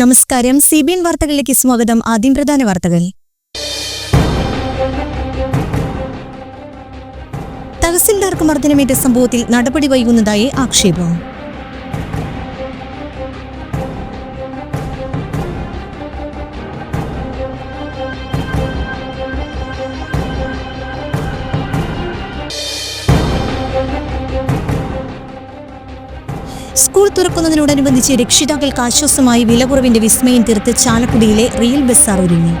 നമസ്കാരം. C B N വാർത്തകളിലേക്ക് സ്വാഗതം. ആദ്യം പ്രധാന വാർത്തകൾ. തഹസിൽദാർക്ക് മർദ്ദനമേറ്റ സംഭവത്തിൽ നടപടി വൈകുന്നതായി ആക്ഷേപം. തുറക്കുന്നതിനോടനുബന്ധിച്ച് രക്ഷിതാക്കൾക്ക് ആശ്വാസമായി വിലകുറവിന്റെ വിസ്മയം തീർത്ത് ചാലക്കുടിയിലെ റിയൽ ബസാർ ഒരുങ്ങി.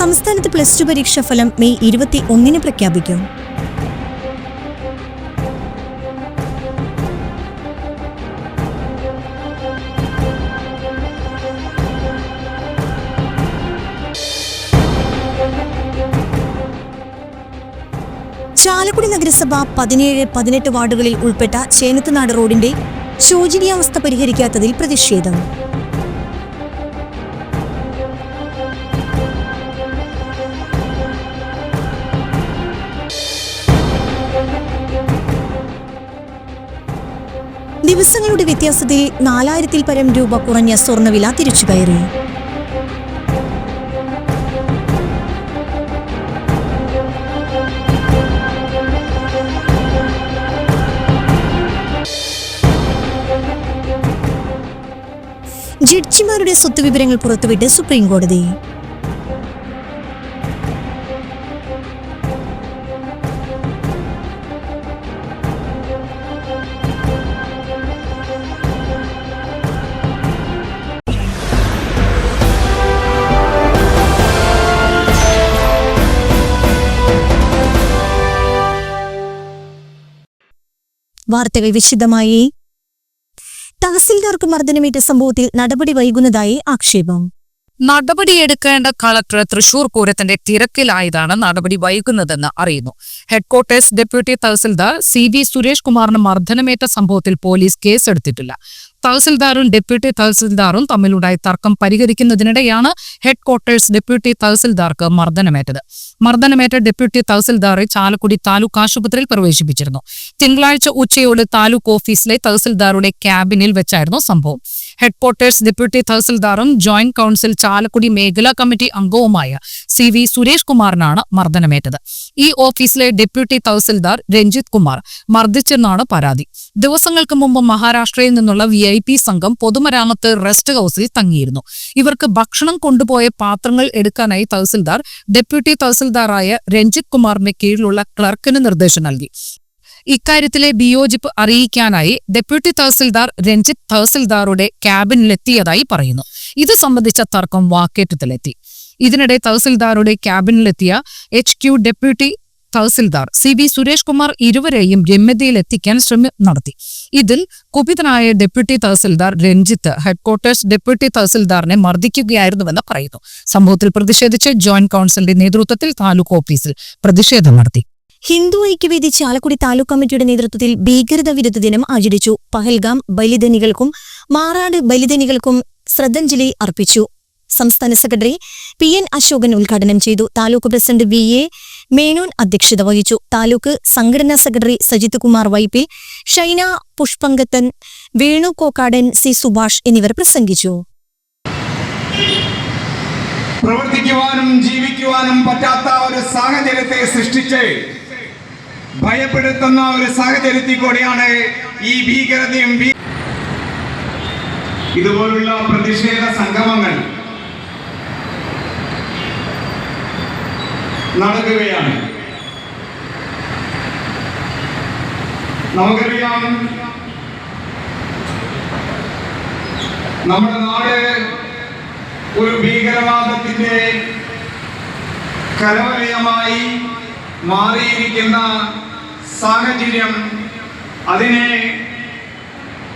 സംസ്ഥാനത്ത് പ്ലസ് ടു പരീക്ഷാ ഫലം മെയ് ഇരുപത്തി ഒന്നിന് പ്രഖ്യാപിക്കും. നഗരസഭ പതിനേഴ് പതിനെട്ട് വാർഡുകളിൽ ഉൾപ്പെട്ട ചേനത്തുനാട് റോഡിന്റെ ശോചനീയാവസ്ഥ പരിഹരിക്കാത്തതിൽ പ്രതിഷേധം. ദിവസങ്ങളുടെ വ്യത്യാസത്തിൽ നാലായിരത്തിൽ പരം രൂപ കുറഞ്ഞ സ്വർണവില തിരിച്ചു കയറി സ്വത്ത് വിവരങ്ങൾ പുറത്തുവിട്ട് സുപ്രീം കോടതി വാർത്തകൾ വിശദമായി തഹസിൽദാർക്ക് മർദ്ദനമേറ്റ സംഭവത്തിൽ നടപടി വൈകുന്നതായി ആക്ഷേപം. നടപടിയെടുക്കേണ്ട കളക്ടർ തൃശൂർ പൂരത്തിന്റെ തിരക്കിലായതാണ് നടപടി വൈകുന്നതെന്ന് അറിയുന്നു. Headquarters deputy tahsildar C V Suresh കുമാറിന് മർദ്ദനമേറ്റ സംഭവത്തിൽ പോലീസ് കേസെടുത്തിട്ടില്ല. തഹസിൽദാറും ഡെപ്യൂട്ടി തഹസിൽദാറും തമ്മിലുണ്ടായ തർക്കം പരിഹരിക്കുന്നതിനിടെയാണ് ഹെഡ് ക്വാർട്ടേഴ്സ് ഡെപ്യൂട്ടി തഹസിൽദാർക്ക് മർദ്ദനമേറ്റത്. മർദ്ദനമേറ്റ ഡെപ്യൂട്ടി തഹസിൽദാറെ ചാലക്കുടി താലൂക്ക് ആശുപത്രിയിൽ പ്രവേശിപ്പിച്ചിരുന്നു. തിങ്കളാഴ്ച ഉച്ചയോടെ താലൂക്ക് ഓഫീസിലെ തഹസിൽദാറുടെ ക്യാബിനിൽ വെച്ചായിരുന്നു സംഭവം. ഹെഡ്ക്വാർട്ടേഴ്സ് ഡെപ്യൂട്ടി തഹസിൽദാറും ജോയിന്റ് കൌൺസിൽ ചാലക്കുടി മേഖലാ കമ്മിറ്റി അംഗവുമായ സി വി സുരേഷ് കുമാറിനാണ് മർദ്ദനമേറ്റത്. ഈ ഓഫീസിലെ ഡെപ്യൂട്ടി തഹസിൽദാർ രഞ്ജിത് കുമാർ മർദ്ദിച്ചെന്നാണ് പരാതി. ദിവസങ്ങൾക്ക് മുമ്പ് മഹാരാഷ്ട്രയിൽ നിന്നുള്ള വി ഐ പി സംഘം പൊതുമരാമത്ത് റെസ്റ്റ് ഹൌസിൽ തങ്ങിയിരുന്നു. ഇവർക്ക് ഭക്ഷണം കൊണ്ടുപോയ പാത്രങ്ങൾ എടുക്കാനായി തഹസിൽദാർ ഡെപ്യൂട്ടി തഹസിൽദാറായ രഞ്ജിത് കുമാറിന്റെ കീഴിലുള്ള ക്ലർക്കിന് നിർദ്ദേശം നൽകി. ഇക്കാര്യത്തിലെ വിയോജിപ്പ് അറിയിക്കാനായി ഡെപ്യൂട്ടി തഹസിൽദാർ രഞ്ജിത്ത് തഹസിൽദാറുടെ ക്യാബിനിലെത്തിയതായി പറയുന്നു. ഇത് സംബന്ധിച്ച തർക്കം വാക്കേറ്റത്തിലെത്തി. ഇതിനിടെ തഹസിൽദാറുടെ ക്യാബിനിലെത്തിയ H Q deputy tahsildar C V Suresh Kumar ഇരുവരെയും രമ്യതയിലെത്തിക്കാൻ ശ്രമം നടത്തി. ഇതിൽ കുപിതനായ deputy tahsildar Ranjith headquarters deputy തഹസിൽദാറിനെ മർദ്ദിക്കുകയായിരുന്നുവെന്ന് പറയുന്നു. സംഭവത്തിൽ പ്രതിഷേധിച്ച് ജോയിന്റ് കൌൺസിലിന്റെ നേതൃത്വത്തിൽ താലൂക്ക് ഓഫീസിൽ പ്രതിഷേധം നടത്തി. ഹിന്ദു ഐക്യവേദി ചാലക്കുടി താലൂക്ക് കമ്മിറ്റിയുടെ നേതൃത്വത്തിൽ ഭീകരത വിരുദ്ധ ദിനം ആചരിച്ചു. പഹൽഗാം ബലിദനികൾക്കും മാറാട് ബലിദനികൾക്കും ശ്രദ്ധാഞ്ജലി അർപ്പിച്ചു. സംസ്ഥാന സെക്രട്ടറി പി എൻ അശോകൻ ഉദ്ഘാടനം ചെയ്തു. Taluk president V A Menon അധ്യക്ഷത വഹിച്ചു. താലൂക്ക് സംഘടനാ സെക്രട്ടറി സജിത് കുമാർ വൈപ്പിൽ ഷൈന പുഷ്പങ്കത്തൻ വേണു കോക്കാടൻ സി സുഭാഷ് എന്നിവർ പ്രസംഗിച്ചു. പ്രവർത്തിക്കുവാനും ജീവിക്കുവാനും പറ്റാത്ത ഒരു സാഹചര്യത്തെ സൃഷ്ടിച്ച് ഭയപ്പെടുത്തുന്ന ഒരു സാഹചര്യത്തിൽ കൂടിയാണ് ഈ ഭീകരതയും ഇതുപോലുള്ള പ്രതിഷേധ സംഗമങ്ങൾ നടക്കുകയാണ്. നമുക്കറിയാം നമ്മുടെ നാട് ഒരു ഭീകരവാദത്തിന്റെ കലവലയമായി മാറിയിരിക്കുന്ന സാഹചര്യം അതിനെ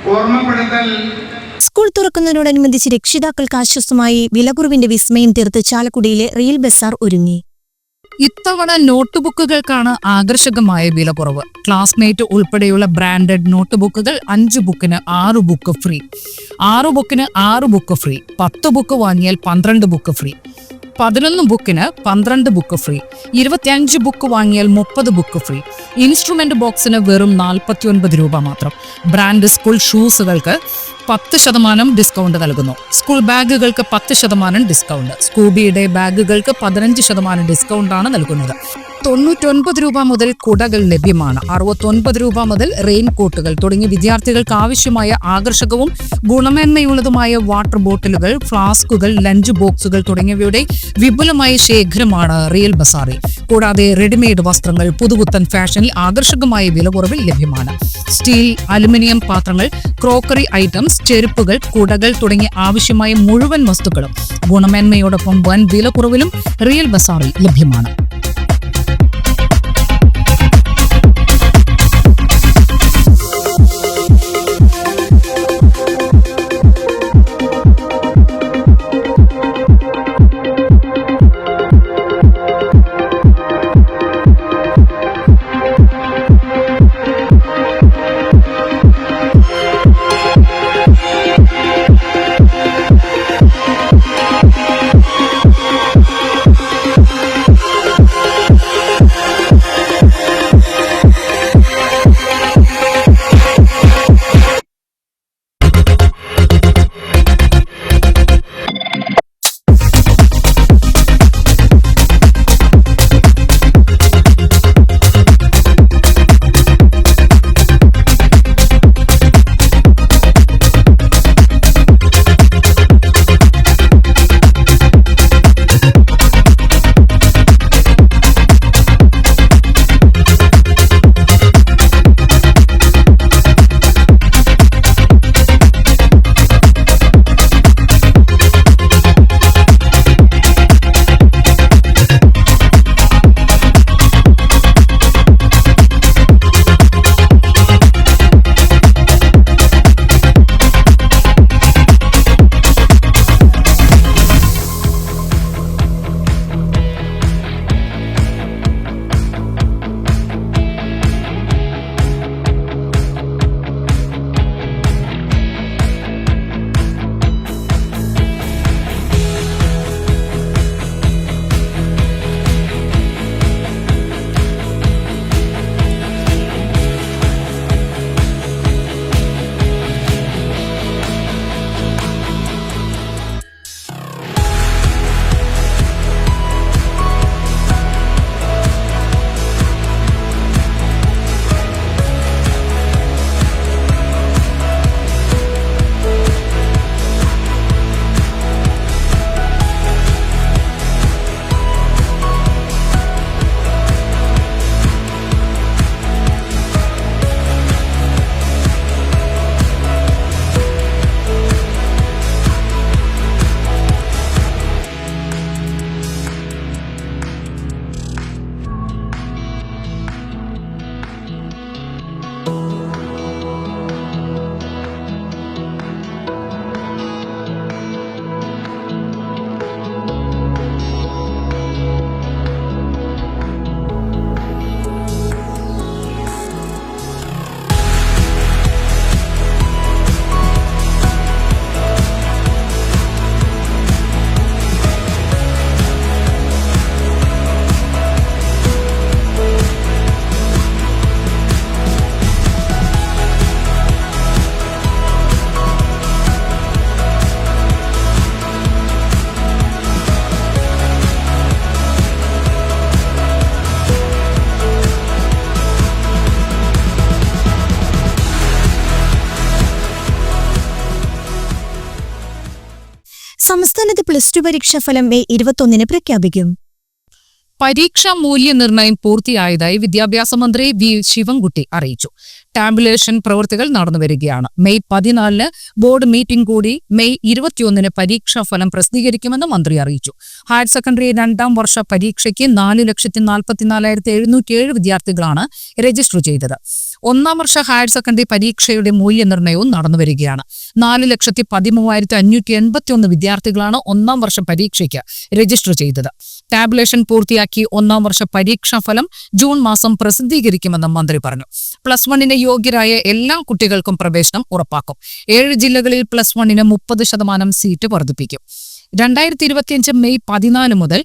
ഓർമ്മപ്പെടുത്തൽ സ്കൂൾ തുറക്കുന്നതിനോടനുബന്ധിച്ച് രക്ഷിതാക്കൾക്ക് ആശ്വാസമായി വിലകുറവിന്റെ വിസ്മയം തീർത്ത് ചാലക്കുടിയിലെ റെയിൽ ബസാർ ഒരുങ്ങി. ഇത്തവണ നോട്ട്ബുക്കുകൾക്കാണ് ആകർഷകമായ വില കുറവ്. ക്ലാസ്മേറ്റ് ഉൾപ്പെടെയുള്ള ബ്രാൻഡഡ് നോട്ട്ബുക്കുകൾ അഞ്ച് ബുക്കിന് ആറ് ബുക്ക് ഫ്രീ. ആറ് ബുക്കിന് ആറ് ബുക്ക് ഫ്രീ. പത്ത് ബുക്ക് വാങ്ങിയാൽ പന്ത്രണ്ട് ബുക്ക് ഫ്രീ. പതിനൊന്ന് ബുക്കിന് പന്ത്രണ്ട് ബുക്ക് ഫ്രീ. ഇരുപത്തിയഞ്ച് ബുക്ക് വാങ്ങിയാൽ മുപ്പത് ബുക്ക് ഫ്രീ. ഇൻസ്ട്രുമെന്റ് ബോക്സിന് വെറും നാൽപ്പത്തിയൊൻപത് രൂപ മാത്രം. ബ്രാൻഡ് സ്കൂൾ ഷൂസുകൾക്ക് പത്ത് ശതമാനം ഡിസ്കൗണ്ട് നൽകുന്നു. സ്കൂൾ ബാഗുകൾക്ക് പത്ത് ശതമാനം ഡിസ്കൗണ്ട്. സ്കൂബിയുടെ ബാഗുകൾക്ക് പതിനഞ്ച് ശതമാനം ഡിസ്കൗണ്ടാണ് നൽകുന്നത്. തൊണ്ണൂറ്റൊൻപത് രൂപ മുതൽ കുടകൾ ലഭ്യമാണ്. അറുപത്തൊൻപത് രൂപ മുതൽ റെയിൻകോട്ടുകൾ തുടങ്ങി വിദ്യാർത്ഥികൾക്ക് ആവശ്യമായ ആകർഷകവും ഗുണമേന്മയുള്ളതുമായ വാട്ടർ ബോട്ടിലുകൾ ഫ്ലാസ്കുകൾ ലഞ്ച് ബോക്സുകൾ തുടങ്ങിയവയുടെ വിപുലമായ ശേഖരമാണ് റിയൽ ബസാറിൽ കൂടാതെ റെഡിമെയ്ഡ് വസ്ത്രങ്ങൾ പുതുപുത്തൻ ഫാഷനിൽ ആകർഷകമായ വിലക്കുറവിൽ ലഭ്യമാണ്. സ്റ്റീൽ അലുമിനിയം പാത്രങ്ങൾ ക്രോക്കറി ഐറ്റംസ് ചെരുപ്പുകൾ കുടകൾ തുടങ്ങിയ ആവശ്യമായ മുഴുവൻ വസ്തുക്കളും ഗുണമേന്മയോടൊപ്പം വൻ വിലക്കുറവിലും റിയൽ ബസാറിൽ ലഭ്യമാണ്. സംസ്ഥാനത്ത് പ്ലസ് ടു പരീക്ഷാഫലം മെയ് ഇരുപത്തൊന്നിന് പ്രഖ്യാപിക്കും. പരീക്ഷാ മൂല്യനിർണയം പൂർത്തിയായതായി വിദ്യാഭ്യാസ മന്ത്രി വി ശിവൻകുട്ടി അറിയിച്ചു. ടാബുലേഷൻ പ്രവൃത്തികൾ നടന്നുവരികയാണ് മെയ് പതിനാലിന് ബോർഡ് മീറ്റിംഗ് കൂടി മെയ് ഇരുപത്തിയൊന്നിന് പരീക്ഷാ ഫലം പ്രസിദ്ധീകരിക്കുമെന്ന് മന്ത്രി അറിയിച്ചു. ഹയർ സെക്കൻഡറി രണ്ടാം വർഷ പരീക്ഷയ്ക്ക് നാല് ലക്ഷത്തി നാൽപ്പത്തിനാലായിരത്തി എഴുന്നൂറ്റിയേഴ് വിദ്യാർത്ഥികളാണ് രജിസ്റ്റർ ചെയ്തത്. ഒന്നാം വർഷ ഹയർ സെക്കൻഡറി പരീക്ഷയുടെ മൂല്യനിർണയവും നടന്നുവരികയാണ് നാല് ലക്ഷത്തി പതിമൂവായിരത്തി അഞ്ഞൂറ്റി എൺപത്തി ഒന്ന് വിദ്യാർത്ഥികളാണ് ഒന്നാം വർഷ പരീക്ഷയ്ക്ക് രജിസ്റ്റർ ചെയ്തത്. ടാബുലേഷൻ പൂർത്തിയാക്കി ഒന്നാം വർഷ പരീക്ഷാ ഫലം ജൂൺ മാസം പ്രസിദ്ധീകരിക്കുമെന്നും മന്ത്രി പറഞ്ഞു. പ്ലസ് വണ്ണിന് യോഗ്യരായ എല്ലാ കുട്ടികൾക്കും പ്രവേശനം ഉറപ്പാക്കും. ഏഴ് ജില്ലകളിൽ പ്ലസ് വണ്ണിന് മുപ്പത് ശതമാനം സീറ്റ് വർദ്ധിപ്പിക്കും. രണ്ടായിരത്തി ഇരുപത്തിയഞ്ച് മെയ് പതിനാല് മുതൽ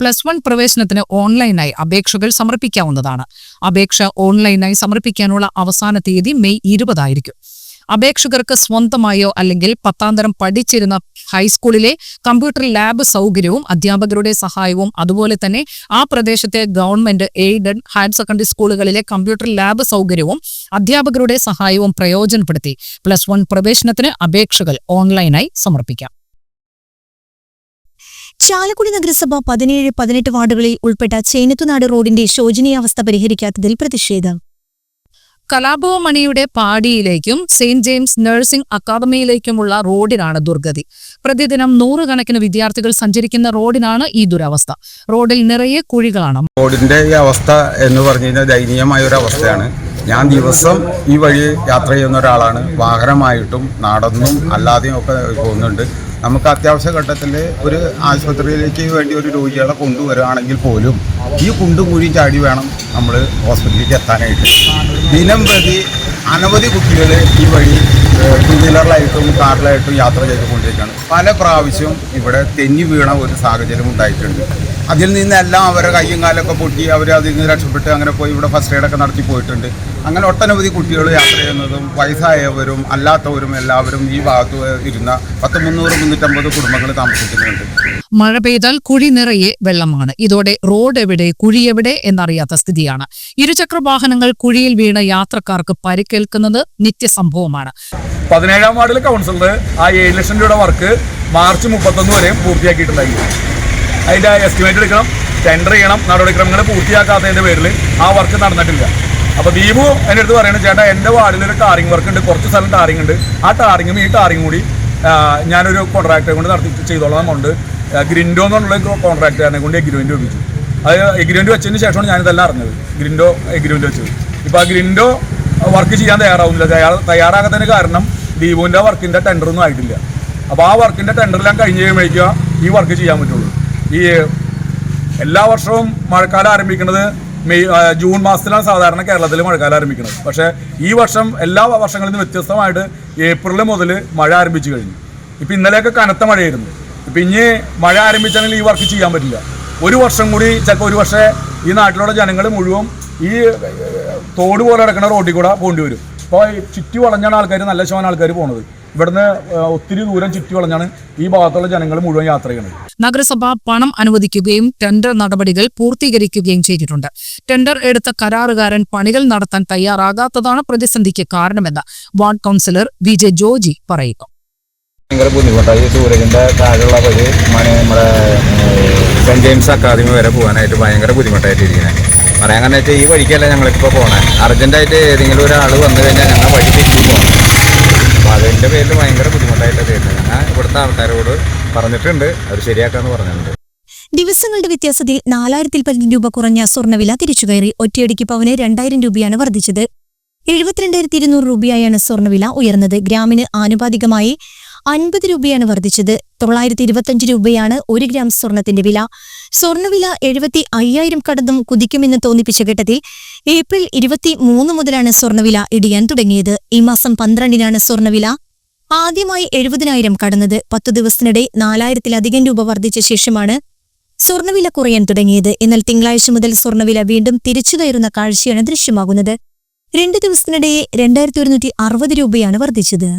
പ്ലസ് വൺ പ്രവേശനത്തിന് ഓൺലൈനായി അപേക്ഷകൾ സമർപ്പിക്കാവുന്നതാണ്. അപേക്ഷ ഓൺലൈനായി സമർപ്പിക്കാനുള്ള അവസാന തീയതി മെയ് ഇരുപതായിരിക്കും. അപേക്ഷകർക്ക് സ്വന്തമായോ അല്ലെങ്കിൽ പത്താം തരം പഠിച്ചിരുന്ന ഹൈസ്കൂളിലെ കമ്പ്യൂട്ടർ ലാബ് സൗകര്യവും അധ്യാപകരുടെ സഹായവും അതുപോലെ തന്നെ ആ പ്രദേശത്തെ ഗവൺമെന്റ് എയ്ഡഡ് ഹയർ സെക്കൻഡറി സ്കൂളുകളിലെ കമ്പ്യൂട്ടർ ലാബ് സൗകര്യവും അധ്യാപകരുടെ സഹായവും പ്രയോജനപ്പെടുത്തി. പ്ലസ് വൺ പ്രവേശനത്തിന് അപേക്ഷകൾ ഓൺലൈനായി സമർപ്പിക്കാം. ചാലക്കുടി നഗരസഭ പതിനേഴ് പതിനെട്ട് വാർഡുകളിൽ ഉൾപ്പെട്ട ചേനത്തുനാട് റോഡിന്റെ ശോചനീയാവസ്ഥ പരിഹരിക്കാത്തതിൽ പ്രതിഷേധം. കലാഭവ മണിയുടെ പാടിയിലേക്കും സെയിന്റ് ജെയിംസ് നഴ്സിംഗ് അക്കാദമിയിലേക്കുമുള്ള റോഡിനാണ് ദുർഗതി. പ്രതിദിനം നൂറുകണക്കിന് വിദ്യാർത്ഥികൾ സഞ്ചരിക്കുന്ന റോഡിനാണ് ഈ ദുരവസ്ഥ. റോഡിൽ നിറയെ കുഴികളാണ്. റോഡിന്റെ ഈ അവസ്ഥ എന്ന് പറഞ്ഞു കഴിഞ്ഞാൽ ദയനീയമായ ഒരു അവസ്ഥയാണ്. ഞാൻ ദിവസം ഈ വഴി യാത്ര ചെയ്യുന്ന ഒരാളാണ്. വാഹനമായിട്ടും നടന്നും അല്ലാതെയും ഒക്കെ പോകുന്നുണ്ട്. നമുക്ക് അത്യാവശ്യ ഘട്ടത്തിൽ ഒരു ആശുപത്രിയിലേക്ക് വേണ്ടി ഒരു രോഗികളെ കൊണ്ടുവരികയാണെങ്കിൽ പോലും ഈ കുണ്ടും കുഴിയും ചാടി വേണം നമ്മൾ ഹോസ്പിറ്റലിലേക്ക് എത്താനായിട്ട്. ദിനം പ്രതി അനവധി കുട്ടികൾ ഈ വഴി ടൂ വീലറിലായിട്ടും കാറിലായിട്ടും യാത്ര ചെയ്തുകൊണ്ടിരിക്കുകയാണ്. പല പ്രാവശ്യം ഇവിടെ തെന്നി വീണ ഒരു സാഹചര്യം ഉണ്ടായിട്ടുണ്ട്. അതിൽ നിന്നെല്ലാം അവരെ കയ്യും കാലൊക്കെ പൊട്ടി അവർ അതിൽ നിന്ന് രക്ഷപ്പെട്ട് അങ്ങനെ പോയി ഇവിടെ ഫസ്റ്റ് എയ്ഡൊക്കെ നടത്തി പോയിട്ടുണ്ട്. അങ്ങനെ ഒട്ടനവധി കുട്ടികൾ യാത്ര ചെയ്യുന്നതും വയസ്സായവരും അല്ലാത്തവരും എല്ലാവരും ഈ ഭാഗത്ത് ഇരുന്ന പത്ത് മുന്നൂറ് മുന്നൂറ്റമ്പത് കുടുംബങ്ങൾ താമസിക്കുന്നുണ്ട്. മഴ പെയ്താൽ കുഴി നിറയെ വെള്ളമാണ്. ഇതോടെ റോഡ് എവിടെ കുഴി എവിടെ എന്നറിയാത്ത സ്ഥിതിയാണ്. ഇരുചക്ര വാഹനങ്ങൾ കുഴിയിൽ വീണ യാത്രക്കാർക്ക് പരിക്കേൽക്കുന്നത് നിത്യസംഭവമാണ്. പതിനേഴാം വാർഡിലെ കൗൺസിലർ ആ ഏഴ് ലക്ഷം രൂപയുടെ വർക്ക് മാർച്ച് മുപ്പത്തൊന്ന് വരെയും പൂർത്തിയാക്കിയിട്ടുണ്ടായി. അതിന്റെ എസ്റ്റിമേറ്റ് എടുക്കണം. ടെൻഡർ ചെയ്യണം നടപടിക്രമങ്ങൾ പൂർത്തിയാക്കാത്തതിന്റെ പേരിൽ ആ വർക്ക് നടന്നിട്ടില്ല. അപ്പോൾ ദീപു എന്റെ അടുത്ത് പറയുന്നത് ചേട്ടാ എന്റെ വാർഡിൽ ഒരു വർക്ക് ഉണ്ട് കുറച്ച് സ്ഥലം ടാറിംഗ് ഉണ്ട്. ആ ടാറിങ്ങും ഈ ടാറിംഗ് കൂടി ഞാനൊരു കോൺട്രാക്ടറെ കൊണ്ട് നടത്തി ചെയ്തോളാം കൊണ്ട് ഗ്രിൻഡോ എന്നുള്ള കോൺട്രാക്ടറിനെ കൊണ്ട് എഗ്രിമെന്റ് ഒപ്പിച്ചു അത് എഗ്രിമെന്റ് വെച്ചതിന് ശേഷമാണ് ഞാനിതെല്ലാം അറിഞ്ഞത്. ഗ്രിൻഡോ എഗ്രിമെന്റ് വെച്ചത്. ഇപ്പോൾ ആ ഗ്രിൻഡോ വർക്ക് ചെയ്യാൻ തയ്യാറാവുന്നില്ല. തയ്യാർ തയ്യാറാകാത്തതിന് കാരണം വർക്കിന്റെ ടെൻഡർ ഒന്നും ആയിട്ടില്ല. അപ്പോൾ ആ വർക്കിന്റെ ടെൻഡറെല്ലാം കഴിഞ്ഞ് കഴിയുമ്പോഴേക്കും ഈ വർക്ക് ചെയ്യാൻ പറ്റുള്ളൂ. ഈ എല്ലാ വർഷവും മഴക്കാലം ആരംഭിക്കുന്നത് മെയ് ജൂൺ മാസത്തിലാണ് സാധാരണ കേരളത്തിൽ മഴക്കാലം ആരംഭിക്കുന്നത്. പക്ഷേ ഈ വർഷം എല്ലാ വർഷങ്ങളിൽ നിന്നും വ്യത്യസ്തമായിട്ട് ഏപ്രിൽ മുതൽ മഴ ആരംഭിച്ചു കഴിഞ്ഞു. ഇപ്പം ഇന്നലെയൊക്കെ കനത്ത മഴയായിരുന്നു. ഇപ്പം ഇനി മഴ ആരംഭിച്ചാണെങ്കിൽ ഈ വർക്ക് ചെയ്യാൻ പറ്റില്ല. ഒരു വർഷം കൂടി ചിലപ്പോൾ ഒരു പക്ഷേ ഈ നാട്ടിലുള്ള ജനങ്ങൾ മുഴുവൻ ഈ തോട് പോലെ കിടക്കുന്ന റോഡിൽ കൂടെ പോകേണ്ടി വരും. അപ്പോൾ ചുറ്റി വളഞ്ഞാണ് ആൾക്കാർ നല്ല ശതമാനം ആൾക്കാർ പോണത്. ഇവിടുന്ന് ഒത്തിരി ദൂരം ചുറ്റി വളഞ്ഞാണ് ഈ ഭാഗത്തുള്ള ജനങ്ങൾ മുഴുവൻ യാത്ര ചെയ്യുന്നത്. നഗരസഭ പണം അനുവദിക്കുകയും ടെൻഡർ നടപടികൾ പൂർത്തീകരിക്കുകയും ചെയ്തിട്ടുണ്ട്. ടെൻഡർ എടുത്ത കരാറുകാരൻ പണികൾ നടത്താൻ തയ്യാറാകാത്തതാണ് പ്രതിസന്ധിക്ക് കാരണമെന്ന് ward councillor V J Joji പറയുന്നു. ഭയങ്കര ബുദ്ധിമുട്ടായി. ഈ സൂരജിന്റെ താഴെയുള്ള വഴി മണി നമ്മുടെ സെന്റ് ജെയിംസ് അക്കാദമി വരെ പോകാനായിട്ട് ഭയങ്കര ബുദ്ധിമുട്ടായിട്ടിരിക്കുന്നത് പറയാൻ കാരണം വെച്ചാൽ ഈ വഴിക്കല്ല ഞങ്ങളിപ്പോൾ പോകണേ അർജന്റായിട്ട് ഏതെങ്കിലും ഒരാൾ വന്നു കഴിഞ്ഞാൽ ഞങ്ങൾ വഴി തിരിച്ചു പോകണം അതിന്റെ പേരിൽ ഭയങ്കര ബുദ്ധിമുട്ടായിട്ട് തീരുന്നത് ഞാൻ ഇവിടുത്തെ ആൾക്കാരോട് പറഞ്ഞിട്ടുണ്ട്. അവർ ശരിയാക്കാന്ന് പറഞ്ഞിട്ടുണ്ട്. ദിവസങ്ങളുടെ വ്യത്യാസത്തിൽ നാലായിരത്തിൽ പതിനഞ്ച് രൂപ കുറഞ്ഞ സ്വർണവില തിരിച്ചുകയറി ഒറ്റയടിക്ക് പവന് രണ്ടായിരം രൂപയാണ് വർദ്ധിച്ചത്. എഴുപത്തിരണ്ടായിരത്തി ഇരുന്നൂറ് രൂപയായാണ് സ്വർണവില ഉയർന്നത്. ഗ്രാമിന് ആനുപാതികമായി അൻപത് രൂപയാണ് വർദ്ധിച്ചത്. തൊള്ളായിരത്തി ഇരുപത്തിയഞ്ച് രൂപയാണ് ഒരു ഗ്രാം സ്വർണത്തിന്റെ വില. സ്വർണവില എഴുപത്തി അയ്യായിരം കടന്നും കുതിക്കുമെന്ന് തോന്നിപ്പിച്ച ഘട്ടത്തിൽ ഏപ്രിൽ ഇരുപത്തി മൂന്ന് മുതലാണ് സ്വർണവില ഇടിയാൻ തുടങ്ങിയത്. ഈ മാസം പന്ത്രണ്ടിനാണ് സ്വർണവില ആദ്യമായി എഴുപതിനായിരം കടന്നത്. പത്തു ദിവസത്തിനിടെ നാലായിരത്തിലധികം രൂപ വർദ്ധിച്ച ശേഷമാണ് സ്വർണവില കുറയാൻ തുടങ്ങിയത്. എന്നാൽ തിങ്കളാഴ്ച മുതൽ സ്വർണവില വീണ്ടും തിരിച്ചു കയറുന്ന കാഴ്ചയാണ് ദൃശ്യമാകുന്നത്. രണ്ടു ദിവസത്തിനിടെ രണ്ടായിരത്തി ഒരുന്നൂറ്റി അറുപത് രൂപയാണ് വർദ്ധിച്ചത്.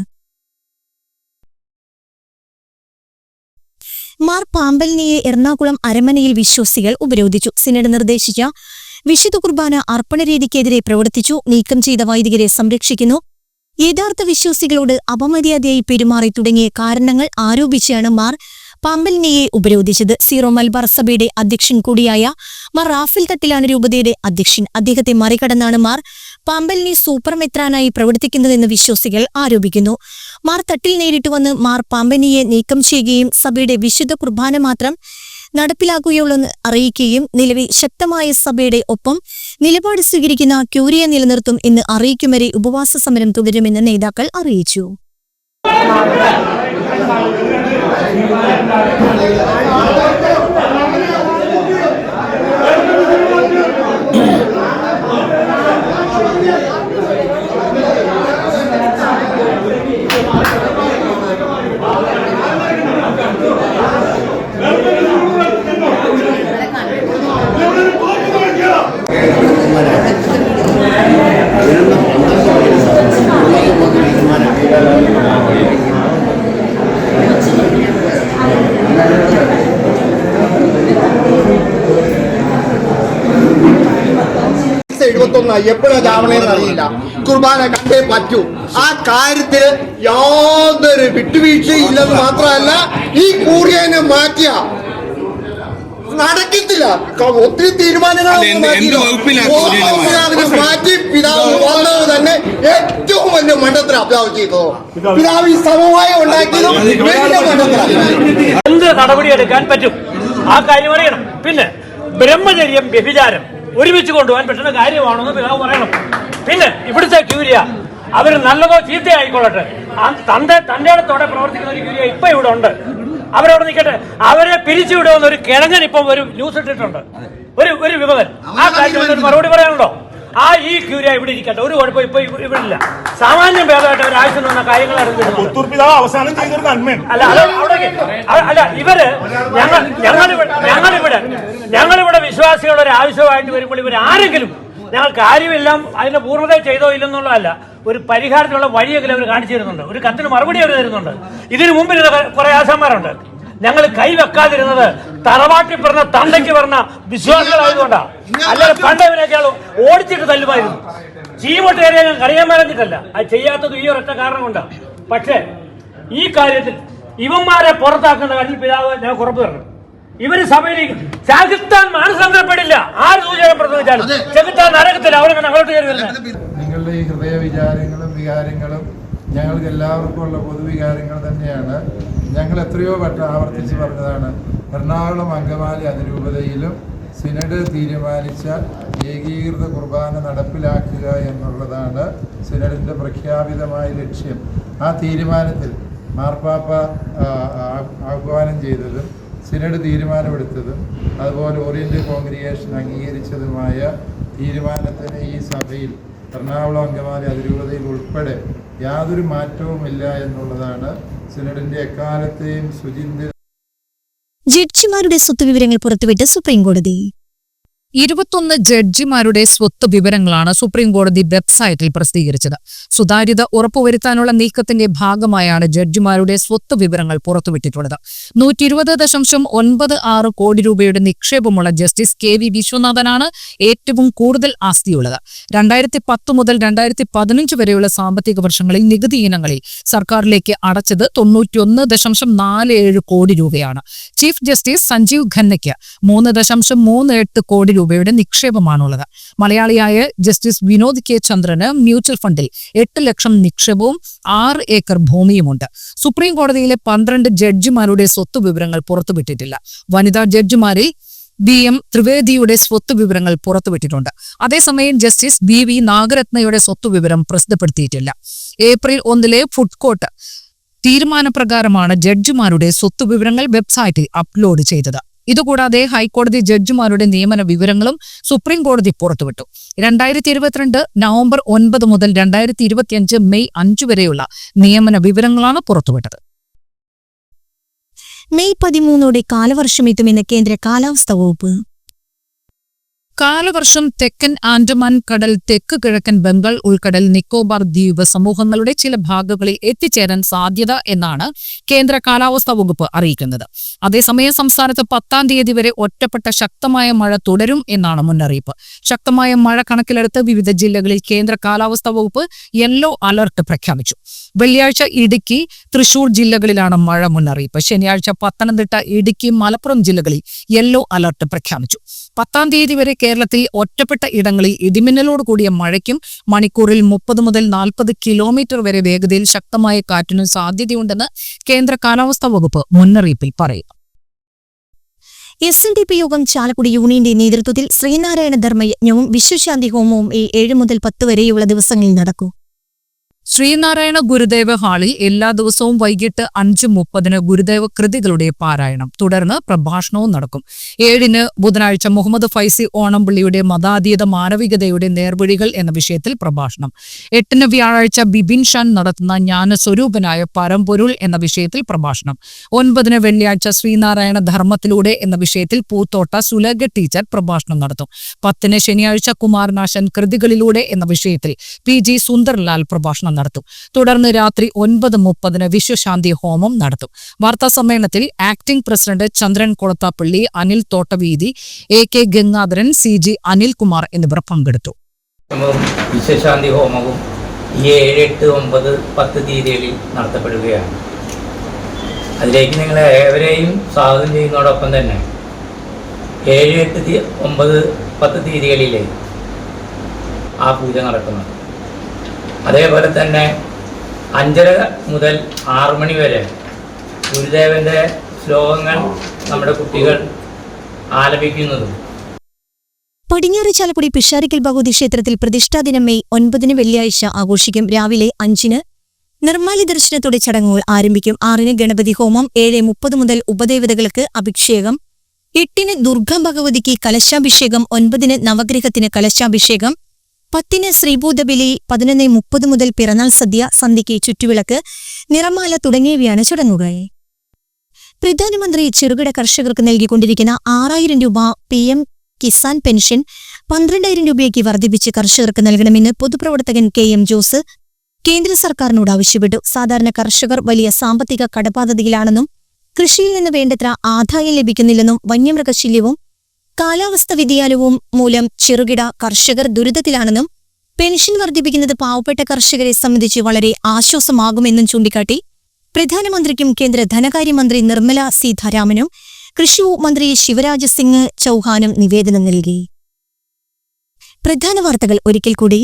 മാർ പാമ്പലിനെയെ എറണാകുളം അരമനയിൽ വിശ്വാസികൾ ഉപരോധിച്ചു. സിനഡ് നിർദ്ദേശിച്ച വിശുദ്ധ കുർബാന അർപ്പണരീതിക്കെതിരെ പ്രവർത്തിച്ചു. നീക്കം ചെയ്ത വൈദികരെ സംരക്ഷിക്കുന്നു. യഥാർത്ഥ വിശ്വാസികളോട് അപമര്യാദയായി പെരുമാറി തുടങ്ങിയ കാരണങ്ങൾ ആരോപിച്ചാണ് മാർ പാമ്പലിനെയെ ഉപരോധിച്ചത്. സീറോ മൽബാർ സഭയുടെ അധ്യക്ഷൻ കൂടിയായ മാർ റാഫിൽ തട്ടിലാണ് രൂപതയുടെ അധ്യക്ഷൻ. അദ്ദേഹത്തെ മറികടന്നാണ് മാർ പാമ്പലിനെ സൂപ്പർ മെത്രാനായി പ്രവർത്തിക്കുന്നതെന്ന് വിശ്വാസികൾ ആരോപിക്കുന്നു. മാർ തട്ടിൽ നേരിട്ട് വന്ന് മാർ പാമ്പനിയെ നീക്കം ചെയ്യുകയും സഭയുടെ വിശുദ്ധ കുർബാന മാത്രം നടപ്പിലാക്കുകയുള്ളെന്ന് അറിയിക്കുകയും നിലവിൽ ശക്തമായ സഭയുടെ ഒപ്പം നിലപാട് സ്വീകരിക്കുന്ന ക്യൂരിയ നിലനിർത്തും എന്ന് അറിയിക്കും വരെ ഉപവാസ സമരം തുടരുമെന്ന് നേതാക്കൾ അറിയിച്ചു ഇരുപത്തൊന്ന് എപ്പോഴാ ചാവണേന്ന് അറിയില്ല. കുർബാന കണ്ടേ പറ്റൂ. ആ കാര്യത്തിൽ യാതൊരു വിട്ടുവീഴ്ചയും ഇല്ലെന്ന് മാത്രമല്ല ഈ കൂറിയനെ മാറ്റിയ. നടക്കത്തില്ല. ഒത്തിരി തീരുമാനങ്ങൾ മാറ്റി പിതാവ് വന്നത് തന്നെ ഏറ്റവും വലിയ മണ്ഡത്തിൽ അപ്ലാവ് ചെയ്തതോ? പിതാവ് ഈ സമവായം ഉണ്ടാക്കിയതും വലിയ മണ്ഡലത്തിലാണ് എന്ത് നടപടിയെടുക്കാൻ പറ്റും? ആ കാര്യം അറിയണം. പിന്നെ ബ്രഹ്മചര്യം വ്യഭിചാരം. ഒരുമിച്ച് കൊണ്ടുപോകാൻ പറ്റുന്ന കാര്യമാണെന്ന് പിതാവ് പറയണം. പിന്നെ ഇവിടുത്തെ ക്യൂരിയ അവർ നല്ലതോ ചീത്തയോ ആയിക്കൊള്ളട്ടെ തന്റെ തന്റെ ഇടത്തോടെ പ്രവർത്തിക്കുന്ന ഒരു ക്യൂരിയ ഇപ്പൊ ഇവിടെ ഉണ്ട്. അവരവിടെ നിൽക്കട്ടെ. അവരെ പിരിച്ചുവിടുമെന്ന് ഒരു കിഴങ്ങൻ ഇപ്പം ഒരു ന്യൂസ് ഇട്ടിട്ടുണ്ട്. ഒരു ഒരു വിമതൻ ആ കാര്യം മറുപടി പറയാനുണ്ടോ? ആ ഈ ക്യൂര ഇവിടെ ഇരിക്കട്ടെ. ഒരു കുഴപ്പം ഇപ്പൊ ഇവ- ഇവിടെ ഇല്ല സാമാന്യം ഭേദമായിട്ട് ഒരാഴ്ച ആവശ്യം വന്ന കാര്യങ്ങൾ അവസാനം ചെയ്തൊരു നന്മയാണ് അല്ല അല്ല ഇവർ ഞങ്ങൾ ഞങ്ങളിവിടെ ഞങ്ങളിവിടെ ഞങ്ങളിവിടെ വിശ്വാസികളുടെ ഒരു ആവശ്യമായിട്ട് വരുമ്പോൾ ഇവർ ആരെങ്കിലും ഞങ്ങൾ കാര്യമെല്ലാം അതിന്റെ പൂർണത ചെയ്തോ ഇല്ലെന്നുള്ളതല്ല ഒരു പരിഹാരത്തിനുള്ള വഴിയെങ്കിലും അവർ കാണിച്ചു തരുന്നുണ്ട്. ഒരു കത്തിന് മറുപടി അവർ തരുന്നുണ്ട്. ഇതിനു മുമ്പിൽ കുറെ ആശാന്മാരുണ്ട്. ഞങ്ങൾ കൈവെക്കാതിരുന്നത് തറവാട്ടിൽ പറഞ്ഞ തന്തയ്ക്ക് പറഞ്ഞ വിശ്വാസികളായതുകൊണ്ടാ. അല്ലാതെ പണ്ട് ഇവരൊക്കെയാൾ ഓടിച്ചിട്ട് തല്ലുമായിരുന്നു. ചീമൊട്ട് കയറിയാൽ ഞാൻ കറിയാൻ പറഞ്ഞിട്ടല്ല അത് ചെയ്യാത്തത് ഈ ഒരൊറ്റ കാരണം കൊണ്ടാണ് പക്ഷേ ഈ കാര്യത്തിൽ ഇവന്മാരെ പുറത്താക്കുന്ന കാര്യത്തിൽ പിതാവ് ഞാൻ ഉറപ്പ് തരണം. ഇവർ സഭയിലേക്ക് ചകിത്താൻ മാനസാന്തരപ്പെടില്ല. ആര് സൂചന പ്രസംഗിച്ചാലും ചെകുത്താൻ നരകത്തില്ല അവരങ്ങനെ അങ്ങോട്ട് കയറി വരുന്നത്. നിങ്ങളുടെ ഈ ഹൃദയ വിചാരങ്ങളും വികാരങ്ങളും ഞങ്ങൾക്ക് എല്ലാവർക്കും ഉള്ള പൊതുവികാരങ്ങൾ തന്നെയാണ്. ഞങ്ങൾ എത്രയോ വട്ടം ആവർത്തിച്ച് പറഞ്ഞതാണ് എറണാകുളം അങ്കമാലി അതിരൂപതയിലും സിനഡ് തീരുമാനിച്ച ഏകീകൃത കുർബാന നടപ്പിലാക്കുക എന്നുള്ളതാണ് സിനഡിന്റെ പ്രഖ്യാപിതമായ ലക്ഷ്യം. ആ തീരുമാനത്തിൽ മാർപ്പാപ്പ ആഹ്വാനം ചെയ്തതും സിനഡ് തീരുമാനമെടുത്തതും അതുപോലെ ഓറിയന്റ് കോൺഗ്രിഗേഷൻ അംഗീകരിച്ചതുമായ തീരുമാനത്തിന് ഈ സഭയിൽ എറണാകുളം അങ്കമാലി അതിരൂപതയിൽ ഉൾപ്പെടെ യാതൊരു മാറ്റവുമില്ല എന്നുള്ളതാണ് സിനഡിന്റെ എക്കാലത്തെയും സുചിന്തിത ജഡ്ജിമാരുടെ സ്വത്ത് വിവരങ്ങൾ പുറത്തുവിട്ട് സുപ്രീം കോടതി ഇരുപത്തൊന്ന് ജഡ്ജിമാരുടെ സ്വത്ത് വിവരങ്ങളാണ് സുപ്രീം കോടതി വെബ്സൈറ്റിൽ പ്രസിദ്ധീകരിച്ചത്. സുതാര്യത ഉറപ്പുവരുത്താനുള്ള നീക്കത്തിന്റെ ഭാഗമായാണ് ജഡ്ജിമാരുടെ സ്വത്ത് വിവരങ്ങൾ പുറത്തുവിട്ടിട്ടുള്ളത്. നൂറ്റി ഇരുപത് ദശാംശം ഒൻപത് ആറ് കോടി രൂപയുടെ നിക്ഷേപമുള്ള ജസ്റ്റിസ് കെ വി വിശ്വനാഥനാണ് ഏറ്റവും കൂടുതൽ ആസ്തിയുള്ളത്. രണ്ടായിരത്തി പത്ത് മുതൽ രണ്ടായിരത്തി പതിനഞ്ച് വരെയുള്ള സാമ്പത്തിക വർഷങ്ങളിൽ നികുതി ഇനങ്ങളിൽ സർക്കാരിലേക്ക് അടച്ചത് തൊണ്ണൂറ്റിയൊന്ന് ദശാംശം നാല് ഏഴ് കോടി രൂപയാണ്. ചീഫ് ജസ്റ്റിസ് സഞ്ജീവ് ഖന്നയ്ക്ക് മൂന്ന് ദശാംശം മൂന്ന് എട്ട് കോടി രൂപയുടെ നിക്ഷേപമാണുള്ളത്. മലയാളിയായ ജസ്റ്റിസ് വിനോദ് കെ ചന്ദ്രന് മ്യൂച്വൽ ഫണ്ടിൽ എട്ട് ലക്ഷം നിക്ഷേപവും ആറ് ഏക്കർ ഭൂമിയുമുണ്ട്. സുപ്രീം കോടതിയിലെ പന്ത്രണ്ട് ജഡ്ജിമാരുടെ സ്വത്ത് വിവരങ്ങൾ പുറത്തുവിട്ടിട്ടില്ല. വനിതാ ജഡ്ജിമാരിൽ ബി എം ത്രിവേദിയുടെ സ്വത്ത് വിവരങ്ങൾ പുറത്തുവിട്ടിട്ടുണ്ട്. അതേസമയം ജസ്റ്റിസ് ബി വി നാഗരത്നയുടെ സ്വത്ത് വിവരം പ്രസിദ്ധപ്പെടുത്തിയിട്ടില്ല. ഏപ്രിൽ ഒന്നിലെ ഫുഡ് കോർട്ട് തീരുമാനപ്രകാരമാണ് ജഡ്ജിമാരുടെ സ്വത്ത് വിവരങ്ങൾ വെബ്സൈറ്റിൽ അപ്ലോഡ് ചെയ്തത്. ഇതുകൂടാതെ ഹൈക്കോടതി ജഡ്ജിമാരുടെ നിയമന വിവരങ്ങളും സുപ്രീം കോടതി പുറത്തുവിട്ടു. രണ്ടായിരത്തി ഇരുപത്തിരണ്ട് നവംബർ ഒൻപത് മുതൽ രണ്ടായിരത്തി ഇരുപത്തിയഞ്ച് മെയ് അഞ്ച് വരെയുള്ള നിയമന വിവരങ്ങളാണ് പുറത്തുവിട്ടത്. മെയ് പതിമൂന്നോടെ കാലവർഷം എത്തുമെന്ന് കേന്ദ്ര കാലാവസ്ഥാ വകുപ്പ് കാലവർഷം തെക്കൻ ആൻഡമാൻ കടൽ തെക്ക് കിഴക്കൻ ബംഗാൾ ഉൾക്കടൽ നിക്കോബാർ ദ്വീപ് സമൂഹങ്ങളുടെ ചില ഭാഗങ്ങളിൽ എത്തിച്ചേരാൻ സാധ്യത എന്നാണ് കേന്ദ്ര കാലാവസ്ഥാ വകുപ്പ് അറിയിക്കുന്നത്. അതേസമയം സംസ്ഥാനത്ത് പത്താം തീയതി വരെ ഒറ്റപ്പെട്ട ശക്തമായ മഴ തുടരും എന്നാണ് മുന്നറിയിപ്പ്. ശക്തമായ മഴ കണക്കിലെടുത്ത് വിവിധ ജില്ലകളിൽ കേന്ദ്ര കാലാവസ്ഥാ വകുപ്പ് യെല്ലോ അലർട്ട് പ്രഖ്യാപിച്ചു. വെള്ളിയാഴ്ച ഇടുക്കി തൃശൂർ ജില്ലകളിലാണ് മഴ മുന്നറിയിപ്പ്. ശനിയാഴ്ച പത്തനംതിട്ട ഇടുക്കി മലപ്പുറം ജില്ലകളിൽ യെല്ലോ അലർട്ട് പ്രഖ്യാപിച്ചു. പത്താം തീയതി വരെ കേരളത്തിൽ ഒറ്റപ്പെട്ട ഇടങ്ങളിൽ ഇടിമിന്നലോട് കൂടിയ മഴയ്ക്കും മണിക്കൂറിൽ മുപ്പത് മുതൽ നാൽപ്പത് കിലോമീറ്റർ വരെ വേഗതയിൽ ശക്തമായ കാറ്റിനും സാധ്യതയുണ്ടെന്ന് കേന്ദ്ര കാലാവസ്ഥാ വകുപ്പ് മുന്നറിയിപ്പിൽ പറയുന്നു. എസ് എൻ ഡി പി യോഗം ചാലക്കുടി യൂണിയന്റെ നേതൃത്വത്തിൽ ശ്രീനാരായണ ധർമ്മയജ്ഞവും വിശ്വശാന്തി ഹോമവും ഈ ഏഴ് മുതൽ പത്ത് വരെയുള്ള ദിവസങ്ങളിൽ നടക്കും. ശ്രീനാരായണ ഗുരുദേവ ഹാളിൽ എല്ലാ ദിവസവും വൈകിട്ട് അഞ്ച് മുപ്പതിന് ഗുരുദേവ കൃതികളുടെ പാരായണം. തുടർന്ന് പ്രഭാഷണവും നടക്കും. ഏഴിന് ബുധനാഴ്ച മുഹമ്മദ് ഫൈസി ഓണംപള്ളിയുടെ മതാതീത മാനവികതയുടെ നേർവഴികൾ എന്ന വിഷയത്തിൽ പ്രഭാഷണം. എട്ടിന് വ്യാഴാഴ്ച ബിബിൻ ഷാൻ നടത്തുന്ന ജ്ഞാനസ്വരൂപനായ പരമ്പൊരുൾ എന്ന വിഷയത്തിൽ പ്രഭാഷണം. ഒൻപതിന് വെള്ളിയാഴ്ച ശ്രീനാരായണ ധർമ്മത്തിലൂടെ എന്ന വിഷയത്തിൽ പൂത്തോട്ട സുലഗ ടീച്ചർ പ്രഭാഷണം നടത്തും. പത്തിന് ശനിയാഴ്ച കുമാരനാശൻ കൃതികളിലൂടെ എന്ന വിഷയത്തിൽ പി ജി സുന്ദർലാൽ പ്രഭാഷണം നടത്തും. തുടർന്ന് രാത്രി ഒൻപത് മുപ്പതിന് വിശ്വശാന്തി ഹോമം നടത്തും. വാർത്താ സമ്മേളനത്തിൽ acting president Chandran Kolathappally Anil Thottaveethi A K Gangadharan C G Anilkumar എന്നിവർ പങ്കെടുത്തു. വിശ്വശാന്തി ഹോമവും ഏഴ് എട്ട് ഒമ്പത് പത്ത് തീയതികളിൽ നടത്തപ്പെടുകയാണ്. അതിലേക്ക് നിങ്ങളെ ഏവരെയും സ്വാഗതം ചെയ്യുന്നതോടൊപ്പം തന്നെ ഏഴ് എട്ട് ഒമ്പത് പത്ത് തീയതികളിൽ ആ പൂജ നടക്കുന്നുണ്ട്. അതേപോലെ തന്നെ അഞ്ചര മുതൽ ആറു മണി വരെ ഗുരുദേവന്റെ ശ്ലോകങ്ങൾ നമ്മുടെ കുട്ടികൾ ആലപിക്കുന്നതും. പടിഞ്ഞാറ് ചാലക്കുടി പിഷാരിക്കൽ ഭഗവതി ക്ഷേത്രത്തിൽ പ്രതിഷ്ഠാ ദിനം മെയ് ഒൻപതിന് വെള്ളിയാഴ്ച ആഘോഷിക്കും. രാവിലെ അഞ്ചിന് നിർമ്മാല്യ ദർശനത്തോടെ ചടങ്ങുകൾ ആരംഭിക്കും. ആറിന് ഗണപതി ഹോമം ഏഴ് മുപ്പത് മുതൽ ഉപദേവതകൾക്ക് അഭിഷേകം എട്ടിന് ദുർഗ ഭഗവതിക്ക് കലശാഭിഷേകം ഒൻപതിന് നവഗ്രഹത്തിന് കലശാഭിഷേകം പത്തിന് ശ്രീഭൂതബലി പതിനൊന്ന് മുപ്പത് മുതൽ പിറന്നാൾ സദ്യ സന്ധ്യയ്ക്ക് ചുറ്റുവിളക്ക് നിറമാല തുടങ്ങിയവയാണ് ചടങ്ങുകൾ. പ്രധാനമന്ത്രി ചെറുകിട കർഷകർക്ക് നൽകിക്കൊണ്ടിരിക്കുന്ന ആറായിരം രൂപ പി എം കിസാൻ പെൻഷൻ പന്ത്രണ്ടായിരം രൂപയ്ക്ക് വർദ്ധിപ്പിച്ച് കർഷകർക്ക് നൽകണമെന്ന് പൊതുപ്രവർത്തകൻ കെ എം ജോസ് കേന്ദ്ര സർക്കാരിനോട് ആവശ്യപ്പെട്ടു. സാധാരണ കർഷകർ വലിയ സാമ്പത്തിക കടബാധ്യതയിലാണെന്നും കൃഷിയിൽ നിന്ന് വേണ്ടത്ര ആദായം ലഭിക്കുന്നില്ലെന്നും വന്യമൃഗശല്യവും കാലാവസ്ഥ വ്യതിയാനവും മൂലം ചെറുകിട കർഷകർ ദുരിതത്തിലാണെന്നും പെൻഷൻ വർദ്ധിപ്പിക്കുന്നത് പാവപ്പെട്ട കർഷകരെ സംബന്ധിച്ച് വളരെ ആശ്വാസമാകുമെന്നും ചൂണ്ടിക്കാട്ടി പ്രധാനമന്ത്രിക്കും കേന്ദ്ര ധനകാര്യമന്ത്രി നിർമ്മല സീതാരാമനും കൃഷി മന്ത്രി ശിവരാജ് സിംഗ് ചൌഹാനും നിവേദനം നൽകി. പ്രധാന വാർത്തകൾ ഒരിക്കൽ കൂടി.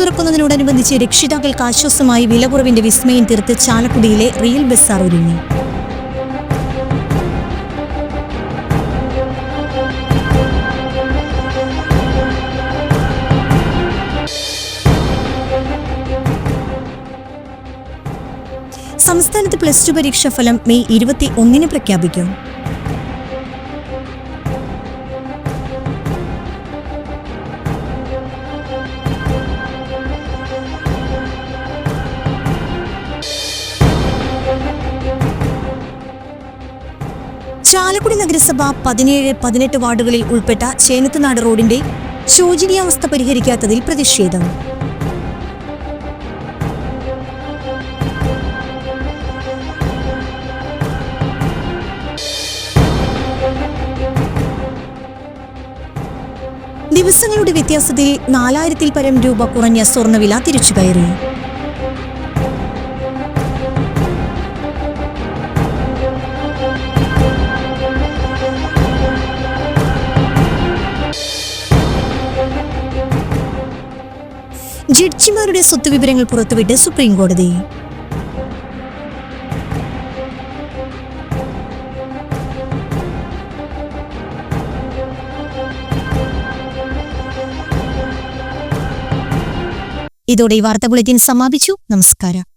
തുറക്കുന്നതിനോടനുബന്ധിച്ച് രക്ഷിതാക്കൾക്ക് ആശ്വാസമായി വിലകുറവിന്റെ വിസ്മയം തീർത്ത് ചാലക്കുടിയിലെ റിയൽ ബസാർ ഒരുങ്ങി. സംസ്ഥാനത്ത് പ്ലസ് ടു പരീക്ഷാ ഫലം മെയ് ഇരുപത്തി ഒന്നിന് പ്രഖ്യാപിക്കും. ചാലക്കുടി നഗരസഭ പതിനേഴ് പതിനെട്ട് വാർഡുകളിൽ ഉൾപ്പെട്ട ചേനത്തുനാട് റോഡിന്റെ ശോചനീയാവസ്ഥ പരിഹരിക്കാത്തതിൽ പ്രതിഷേധം. ദിവസങ്ങളുടെ വ്യത്യാസത്തിൽ നാലായിരത്തിൽ പരം രൂപ കുറഞ്ഞ സ്വർണവില തിരിച്ചു കയറി ജഡ്ജിമാരുടെ സ്വത്ത് വിവരങ്ങൾ പുറത്തുവിട്ട് സുപ്രീം കോടതി. ഇതോടെ ഈ വാർത്താ ബുള്ളറ്റിൻ സമാപിച്ചു. നമസ്കാരം.